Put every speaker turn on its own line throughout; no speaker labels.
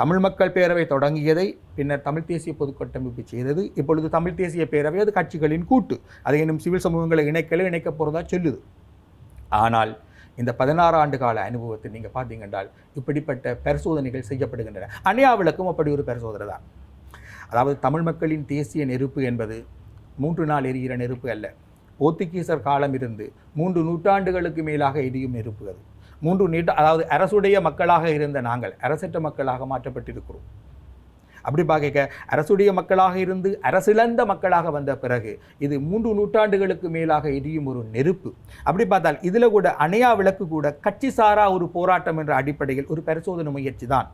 தமிழ் மக்கள் பேரவை தொடங்கியதை பின்னர் தமிழ் தேசிய பொதுக்கட்டமைப்பு செய்தது. இப்பொழுது தமிழ் தேசிய பேரவை அது கட்சிகளின் கூட்டு. அதை இன்னும் சிவில் சமூகங்களை இணைக்கல இணைக்கப் போகிறதா சொல்லுது. ஆனால் இந்த பதினாறு ஆண்டு கால அனுபவத்தை நீங்கள் பார்த்தீங்கன்றால் இப்படிப்பட்ட பரிசோதனைகள் செய்யப்படுகின்றன. அணியா அப்படி ஒரு பரிசோதனை தான். அதாவது தமிழ் மக்களின் தேசிய நெருப்பு என்பது மூன்று நாள் எரிகிற நெருப்பு அல்ல. போர்த்துகீசர் காலம் இருந்து மூன்று நூற்றாண்டுகளுக்கு மேலாக எரியும் நெருப்பு அது. மூன்று நீட்ட அதாவது அரசுடைய மக்களாக இருந்த நாங்கள் அரசற்ற மக்களாக மாற்றப்பட்டிருக்கிறோம். அப்படி பார்க்க அரசுடைய மக்களாக இருந்து அரசிழந்த மக்களாக வந்த பிறகு இது மூன்று நூற்றாண்டுகளுக்கு மேலாக எரியும் ஒரு நெருப்பு. அப்படி பார்த்தால் இதில் கூட அணையா விளக்கு கூட கட்சி சாரா ஒரு போராட்டம் என்ற அடிப்படையில் ஒரு பரிசோதனை முயற்சி தான்.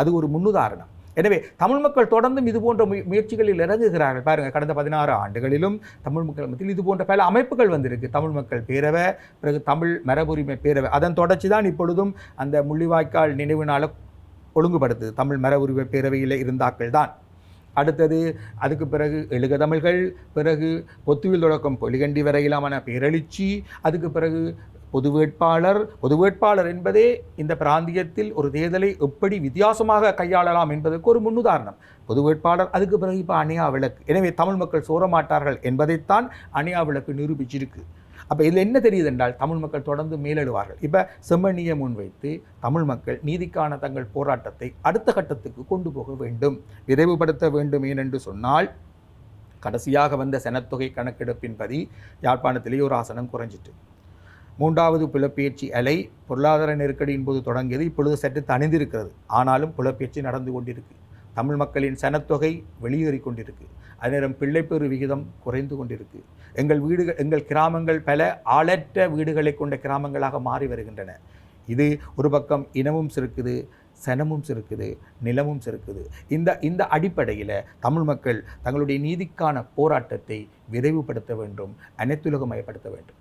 அது ஒரு முன்னுதாரணம். எனவே தமிழ் மக்கள் தொடர்ந்தும் இது போன்ற முயற்சிகளில் இறங்குகிறார்கள். பாருங்கள் கடந்த பதினாறு ஆண்டுகளிலும் தமிழ் மக்கள் மத்தியில் இது போன்ற பல அமைப்புகள் வந்திருக்கு. தமிழ் மக்கள் பேரவை பிறகு தமிழ் மரபுரிமை பேரவை. அதன் தொடர்ச்சி தான் இப்பொழுதும் அந்த முள்ளிவாய்க்கால் நினைவு நாளை ஒழுங்குபடுத்துது. தமிழ் மரபுரிமை பேரவையில் இருந்தாக்கள் தான். அடுத்தது அதுக்கு பிறகு எழுக தமிழ்கள் பிறகு பொத்துவில் தொடக்கம் பொலிகண்டி வரையிலான பேரெழுச்சி அதுக்கு பிறகு பொது வேட்பாளர் பொது வேட்பாளர் என்பதே இந்த பிராந்தியத்தில் ஒரு தேர்தலை எப்படி வித்தியாசமாக கையாளலாம் என்பதற்கு ஒரு முன்னுதாரணம். பொது வேட்பாளர் அதுக்கு பிறகு இப்போ அணியா விளக்கு. எனவே தமிழ் மக்கள் சோரமாட்டார்கள் என்பதைத்தான் அணியா விளக்கு நிரூபிச்சிருக்கு. அப்போ இதில் என்ன தெரியுது என்றால் தமிழ் மக்கள் தொடர்ந்து மேலெழுவார்கள். இப்போ செம்மணியை முன்வைத்து தமிழ் மக்கள் நீதிக்கான தங்கள் போராட்டத்தை அடுத்த கட்டத்துக்கு கொண்டு போக வேண்டும். விரைவுபடுத்த வேண்டும் ஏனென்று சொன்னால் கடைசியாக வந்த சனத்தொகை கணக்கெடுப்பின்படி யாழ்ப்பாணத்திலேயே ஒரு ஆசனம் குறைஞ்சிட்டு. மூன்றாவது புலப்பெயர்ச்சி அலை பொருளாதார நெருக்கடியின் போது தொடங்கியது இப்பொழுது சற்று தணிந்திருக்கிறது. ஆனாலும் புலப்பெயர்ச்சி நடந்து கொண்டிருக்கு. தமிழ் மக்களின் சனத்தொகை வெளியேறி கொண்டிருக்கு. அதே நேரம் விகிதம் குறைந்து கொண்டிருக்கு. எங்கள் வீடுகள் எங்கள் கிராமங்கள் பல ஆளற்ற வீடுகளை கொண்ட கிராமங்களாக மாறி வருகின்றன. இது ஒரு பக்கம் இனமும் சிறுக்குது சனமும் சிறுக்குது நிலமும் சிறுக்குது. இந்த இந்த அடிப்படையில் தமிழ் மக்கள் தங்களுடைய நீதிக்கான போராட்டத்தை விரைவுபடுத்த வேண்டும் அனைத்துலகமயப்படுத்த வேண்டும்.